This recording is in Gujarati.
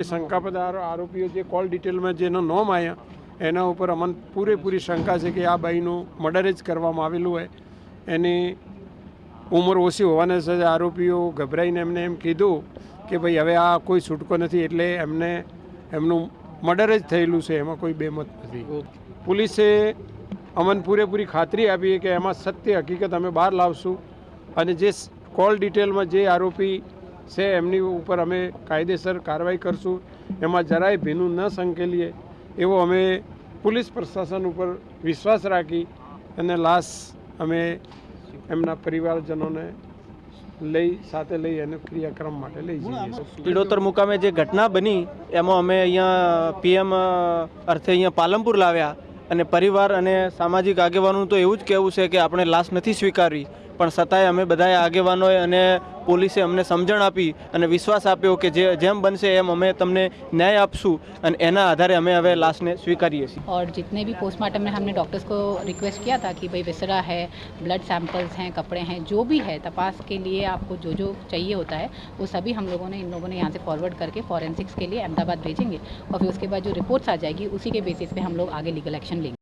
શંકાપદ આરો- આરોપીઓ જે કોલ ડિટેલમાં જેનો નોમ આવ્યા એના ઉપર અમન પૂરેપૂરી શંકા છે કે આ બાઈનું મર્ડર જ કરવામાં આવેલું હોય. એની ઉંમર ઓછી હોવાને સાથે આરોપીઓ ગભરાઈને એમને એમ કીધું કે ભાઈ હવે આ કોઈ છૂટકો નથી એટલે એમને એમનું મર્ડર જ થયેલું છે, એમાં કોઈ બેમત નથી. પોલીસે અમન પૂરેપૂરી ખાતરી આપી કે એમાં સત્ય હકીકત અમે બહાર લાવશું અને જે કોલ ડિટેલમાં જે આરોપી છે, એમની ઉપર અમે કાયદેસર કાર્યવાહી કરશું. એમાં જરાય ભીનું ન સંકેલીએ. એવો અમે પોલીસ પ્રશાસન ઉપર વિશ્વાસ રાખી અને લાશ અમે એમના પરિવારજનોને લઈ, સાથે લઈ અને ક્રિયાક્રમ માટે લઈ જઈએ. પીડોતર મુકામે જે ઘટના બની, એમાં અમે અહીંયા પીએમ અર્થે અહીંયા પાલનપુર લાવ્યા. અને પરિવાર અને સામાજિક આગેવાનોનું તો એવું જ કહેવું છે કે આપણે લાશ નથી સ્વીકારવી પણ છતાંય અમે બધાએ આગેવાનોએ અને પોલીસે અમને સમજણ આપી અને વિશ્વાસ આપ્યો કે જે જેમ બનશે એમ અમે તમને ન્યાય આપશું અને એના આધારે અમે હવે લાશને સ્વીકારીએ છીએ और जितने भी पोस्टमार्टम में हमने डॉक्टर्स को रिक्वेस्ट किया था कि भाई विसरा है ब्लड सैंपल्स हैं कपड़े हैं जो भी है तपास के लिए आपको जो जो चाहिए होता है वो सभी हम लोगों ने इन लोगों ने यहाँ से फॉरवर्ड करके फॉरेंसिक्स के लिए अहमदाबाद भेजेंगे और फिर उसके बाद जो रिपोर्ट्स आ जाएगी उसी के बेसिस पे हम लोग आगे लीगल एक्शन लेंगे